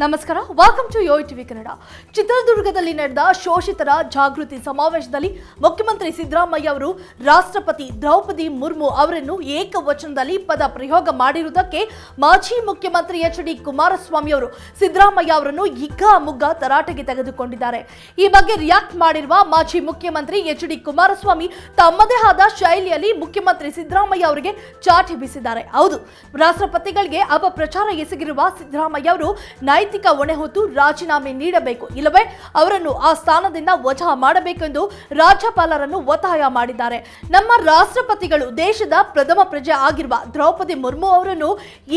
ನಮಸ್ಕಾರ welcome to Yo TV Kannada ಚಿತ್ರದುರ್ಗದಲ್ಲಿ ನಡೆದ ಶೋಷಿತರ ಜಾಗೃತಿ ಸಮಾವೇಶದಲ್ಲಿ ಮುಖ್ಯಮಂತ್ರಿ ಸಿದ್ದರಾಮಯ್ಯ ಅವರು ರಾಷ್ಟ್ರಪತಿ ದ್ರೌಪದಿ ಮುರ್ಮು ಅವರನ್ನು ಏಕವಚನದಲ್ಲಿ ಪದ ಪ್ರಯೋಗ ಮಾಡಿರುವುದಕ್ಕೆ ಮಾಜಿ ಮುಖ್ಯಮಂತ್ರಿ ಎಚ್ ಡಿ ಕುಮಾರಸ್ವಾಮಿ ಅವರು ಸಿದ್ದರಾಮಯ್ಯ ಅವರನ್ನು ಹಿಗ್ಗಾ ಮುಗ್ಗ ತರಾಟೆಗೆ ತೆಗೆದುಕೊಂಡಿದ್ದಾರೆ. ಈ ಬಗ್ಗೆ ರಿಯಾಕ್ಟ್ ಮಾಡಿರುವ ಮಾಜಿ ಮುಖ್ಯಮಂತ್ರಿ ಎಚ್ ಡಿ ಕುಮಾರಸ್ವಾಮಿ ತಮ್ಮದೇ ಆದ ಶೈಲಿಯಲ್ಲಿ ಮುಖ್ಯಮಂತ್ರಿ ಸಿದ್ದರಾಮಯ್ಯ ಅವರಿಗೆ ಚಾಟಿ ಬೀಸಿದ್ದಾರೆ. ಹೌದು, ರಾಷ್ಟ್ರಪತಿಗಳಿಗೆ ಅಪಪ್ರಚಾರ ಎಸಗಿರುವ ಸಿದ್ದರಾಮಯ್ಯ ಅವರು ನೈತಿಕ ಹೊಣೆ ಹೊತ್ತು ರಾಜೀನಾಮೆ ನೀಡಬೇಕು. ಇಲ್ಲವೇ ಅವರನ್ನು ಆ ಸ್ಥಾನದಿಂದ ವಜಾ ಮಾಡಬೇಕೆಂದು ರಾಜ್ಯಪಾಲರನ್ನು ಒತ್ತಾಯ ಮಾಡಿದ್ದಾರೆ. ನಮ್ಮ ರಾಷ್ಟ್ರಪತಿಗಳು ದೇಶದ ಪ್ರಥಮ ಪ್ರಜೆ ಆಗಿರುವ ದ್ರೌಪದಿ ಮುರ್ಮು ಅವರನ್ನು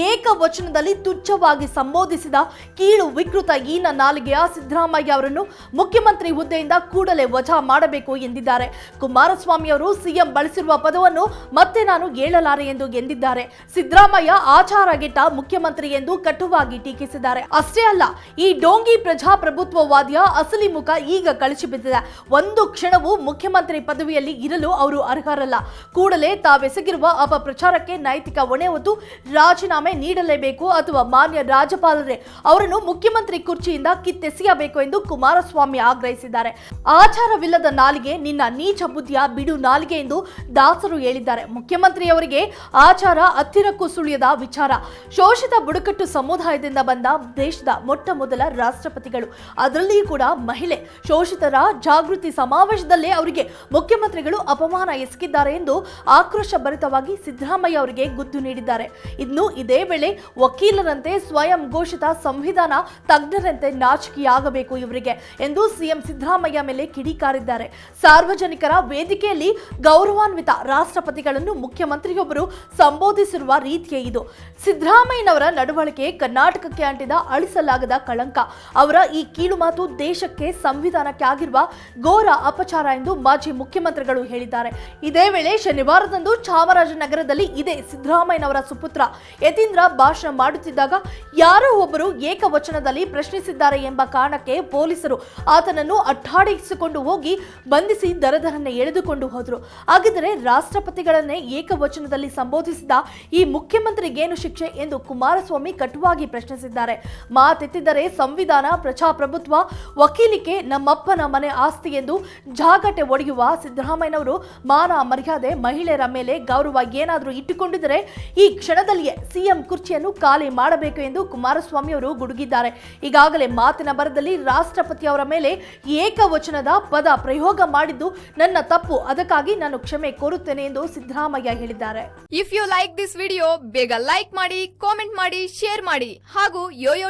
ಏಕವಚನದಲ್ಲಿ ತುಚ್ಛವಾಗಿ ಸಂಬೋಧಿಸಿದ ಕೀಳು ವಿಕೃತ ಈನ ನಾಲಿಗೆಯ ಸಿದ್ದರಾಮಯ್ಯ ಅವರನ್ನು ಮುಖ್ಯಮಂತ್ರಿ ಹುದ್ದೆಯಿಂದ ಕೂಡಲೇ ವಜಾ ಮಾಡಬೇಕು ಎಂದಿದ್ದಾರೆ. ಕುಮಾರಸ್ವಾಮಿ ಅವರು ಸಿಎಂ ಬಳಸಿರುವ ಪದವನ್ನು ಮತ್ತೆ ನಾನು ಹೇಳಲಾರೆ ಎಂದು ಎಂದಿದ್ದಾರೆ. ಸಿದ್ದರಾಮಯ್ಯ ಆಚಾರಗೆಟ್ಟ ಮುಖ್ಯಮಂತ್ರಿ ಎಂದು ಕಟುವಾಗಿ ಟೀಕಿಸಿದ್ದಾರೆ. ಅಷ್ಟೇ ಅಲ್ಲ, ಈ ಡೋಂಗಿ ಪ್ರಜಾಪ್ರಭುತ್ವವಾದಿಯ ಅಸಲಿ ಮುಖ ಈಗ ಕಳಚಿ ಬಿದ್ದಿದೆ. ಒಂದು ಕ್ಷಣವೂ ಮುಖ್ಯಮಂತ್ರಿ ಪದವಿಯಲ್ಲಿ ಇರಲು ಅವರು ಅರ್ಹರಲ್ಲ. ಕೂಡಲೇ ತಾವೆಸಗಿರುವ ಅಪಪ್ರಚಾರಕ್ಕೆ ನೈತಿಕ ಹೊಣೆ ಹೊತ್ತು ರಾಜೀನಾಮೆ ನೀಡಲೇಬೇಕು ಅಥವಾ ಮಾನ್ಯ ರಾಜ್ಯಪಾಲರೇ ಅವರನ್ನು ಮುಖ್ಯಮಂತ್ರಿ ಕುರ್ಚಿಯಿಂದ ಕಿತ್ತೆಸೆಯಬೇಕು ಎಂದು ಕುಮಾರಸ್ವಾಮಿ ಆಗ್ರಹಿಸಿದ್ದಾರೆ. ಆಚಾರವಿಲ್ಲದ ನಾಲಿಗೆ ನಿನ್ನ ನೀಚ ಬುದ್ಧಿಯ ಬಿಡು ನಾಲಿಗೆ ಎಂದು ದಾಸರು ಹೇಳಿದ್ದಾರೆ. ಮುಖ್ಯಮಂತ್ರಿಯವರಿಗೆ ಆಚಾರ ಹತ್ತಿರಕ್ಕೂ ಸುಳಿಯದ ವಿಚಾರ. ಶೋಷಿತ ಬುಡಕಟ್ಟು ಸಮುದಾಯದಿಂದ ಬಂದ ದೇಶದ ಮೊಟ್ಟ ಮೊದಲ ರಾಷ್ಟ್ರಪತಿಗಳು. ಅದರಲ್ಲಿ ಕೂಡ ಮಹಿಳೆ. ಶೋಷಿತರ ಜಾಗೃತಿ ಸಮಾವೇಶದಲ್ಲೇ ಅವರಿಗೆ ಮುಖ್ಯಮಂತ್ರಿಗಳು ಅಪಮಾನ ಎಸಗಿದ್ದಾರೆ ಎಂದು ಆಕ್ರೋಶ ಭರಿತವಾಗಿ ಸಿದ್ದರಾಮಯ್ಯ ಅವರಿಗೆ ಗುದ್ದು ನೀಡಿದ್ದಾರೆ. ಇನ್ನು ಇದೇ ವೇಳೆ ವಕೀಲರಂತೆ ಸ್ವಯಂ ಘೋಷಿತ ಸಂವಿಧಾನ ತಜ್ಞರಂತೆ ನಾಚಿಕೆಯಾಗಬೇಕು ಇವರಿಗೆ ಎಂದು ಸಿಎಂ ಸಿದ್ದರಾಮಯ್ಯ ಮೇಲೆ ಕಿಡಿಕಾರಿದ್ದಾರೆ ಸಾರ್ವಜನಿಕರ ವೇದಿಕೆಯಲ್ಲಿ ಗೌರವಾನ್ವಿತ ರಾಷ್ಟ್ರಪತಿಗಳನ್ನು ಮುಖ್ಯಮಂತ್ರಿಯೊಬ್ಬರು ಸಂಬೋಧಿಸಿರುವ ರೀತಿಯೇ ಇದು. ಸಿದ್ದರಾಮಯ್ಯನವರ ನಡವಳಿಕೆ ಕರ್ನಾಟಕಕ್ಕೆ ಅಂಟಿದ ಅಳಿಸಲಾಗದ ಕಳಂಕ. ಅವರ ಈ ಕೀಳು ಮಾತು ದೇಶಕ್ಕೆ ಸಂವಿಧಾನಕ್ಕೆ ಆಗಿರುವ ಘೋರ ಅಪಚಾರ ಎಂದು ಮಾಜಿ ಮುಖ್ಯಮಂತ್ರಿಗಳು ಹೇಳಿದ್ದಾರೆ. ಇದೇ ವೇಳೆ ಶನಿವಾರದಂದು ಚಾಮರಾಜನಗರದಲ್ಲಿ ಇದೇ ಸಿದ್ದರಾಮಯ್ಯನವರ ಸುಪುತ್ರ ಯತೀಂದ್ರ ಭಾಷಣ ಮಾಡುತ್ತಿದ್ದಾಗ ಯಾರೋ ಒಬ್ಬರು ಏಕವಚನದಲ್ಲಿ ಪ್ರಶ್ನಿಸಿದ್ದಾರೆ ಎಂಬ ಕಾರಣಕ್ಕೆ ಪೊಲೀಸರು ಆತನನ್ನು ಅಟ್ಟಾಡಿಸಿಕೊಂಡು ಹೋಗಿ ಬಂಧಿಸಿ ದರದರನ್ನೇ ಎಳೆದುಕೊಂಡು ಹೋದರು. ಹಾಗಿದ್ರೆ ರಾಷ್ಟ್ರಪತಿಗಳನ್ನೇ ಏಕವಚನದಲ್ಲಿ ಸಂಬೋಧಿಸಿದ ಈ ಮುಖ್ಯಮಂತ್ರಿಗೇನು ಶಿಕ್ಷೆ ಎಂದು ಕುಮಾರಸ್ವಾಮಿ ಕಟುವಾಗಿ ಪ್ರಶ್ನಿಸಿದ್ದಾರೆ. ಮಾತೆತ್ತಿದ್ದರೆ ಸಂವಿಧಾನ, ಪ್ರಜಾಪ್ರಭುತ್ವ, ವಕೀಲಿಕೆ ನಮ್ಮಪ್ಪನ ಮನೆ ಆಸ್ತಿ ಎಂದು ಜಾಗಟೆ ಒಡೆಯುವ ಸಿದ್ದರಾಮಯ್ಯನವರು ಮಾನ ಮರ್ಯಾದೆ ಮಹಿಳೆಯರ ಮೇಲೆ ಗೌರವ ಏನಾದರೂ ಇಟ್ಟುಕೊಂಡಿದ್ದರೆ ಈ ಕ್ಷಣದಲ್ಲಿಯೇ ಸಿಎಂ ಕುರ್ಚಿಯನ್ನು ಖಾಲಿ ಮಾಡಬೇಕು ಎಂದು ಕುಮಾರಸ್ವಾಮಿ ಅವರು ಗುಡುಗಿದ್ದಾರೆ. ಈಗಾಗಲೇ ಮಾತಿನ ಬರದಲ್ಲಿ ರಾಷ್ಟ್ರಪತಿ ಅವರ ಮೇಲೆ ಏಕವಚನದ ಪದ ಪ್ರಯೋಗ ಮಾಡಿದ್ದು ನನ್ನ ತಪ್ಪು, ಅದಕ್ಕಾಗಿ ನಾನು ಕ್ಷಮೆ ಕೋರುತ್ತೇನೆ ಎಂದು ಸಿದ್ದರಾಮಯ್ಯ ಹೇಳಿದ್ದಾರೆ. If you like this video ಬೇಗ ಲೈಕ್ ಮಾಡಿ ಕಾಮೆಂಟ್ ಮಾಡಿ ಶೇರ್ ಮಾಡಿ ಹಾಗೂ ಯೋಯೋ